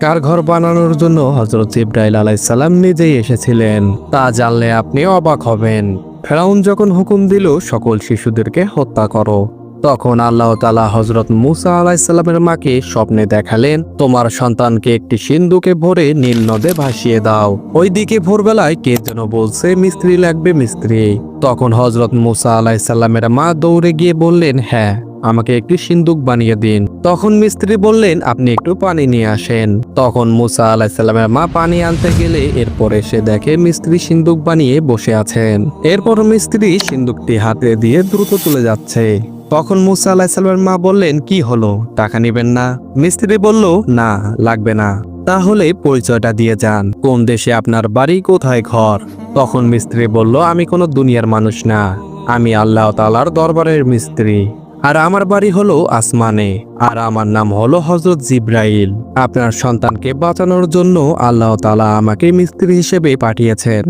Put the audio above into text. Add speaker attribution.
Speaker 1: কার ঘর বানানোর জন্য হজরত ইব্রাহিল আলাইসাল্লাম নিজেই এসেছিলেন, তা জানলে আপনি অবাক হবেন। ফেরাউন যখন হুকুম দিল, সকল শিশুদেরকে হত্যা করো। তখন আল্লাহ তালা হজরত মুসা আলাইসাল্লামের মাকে স্বপ্নে দেখালেন, তোমার সন্তানকে একটি সিন্ধুকে ভরে নীল নদে ভাসিয়ে দাও। ওইদিকে ভোরবেলায় কে যেন বলছে, মিস্ত্রি লাগবে, মিস্ত্রি। তখন হজরত মুসা আলাইসাল্লামের মা দৌড়ে গিয়ে বললেন হ্যাঁ। আমাকে একটি সিন্দুক বানিয়ে দিন। তখন মিস্ত্রি বললেন, আপনি একটু পানি নিয়ে আসেন। তখন মুসা আলাহিসাল্লামের মা পানি আনতে গেলে এরপর এসে দেখে মিস্ত্রি সিন্দুক বানিয়ে বসে আছেন। এরপর মিস্ত্রি সিন্দুকটি হাতে দিয়ে দ্রুত তুলে যাচ্ছে। তখন মুসা আলাহিসাল্লামের মা বললেন, কি হলো? টাকা নেবেন না? মিস্ত্রি বলল, না, লাগবে না। তাহলে পরিচয়টা দিয়ে যান। কোন দেশে আপনার বাড়ি, কোথায় ঘর? তখন মিস্ত্রি বলল, আমি কোনো দুনিয়ার মানুষ না। আমি আল্লাহ তালার দরবারের মিস্ত্রি। আর আমার বাড়ি হলো আসমানে, আর আমার নাম হলো হজরত জিব্রাইল। আপনার সন্তানকে বাঁচানোর জন্য আল্লাহ তালা আমাকে মিস্ত্রি হিসেবে পাঠিয়েছেন।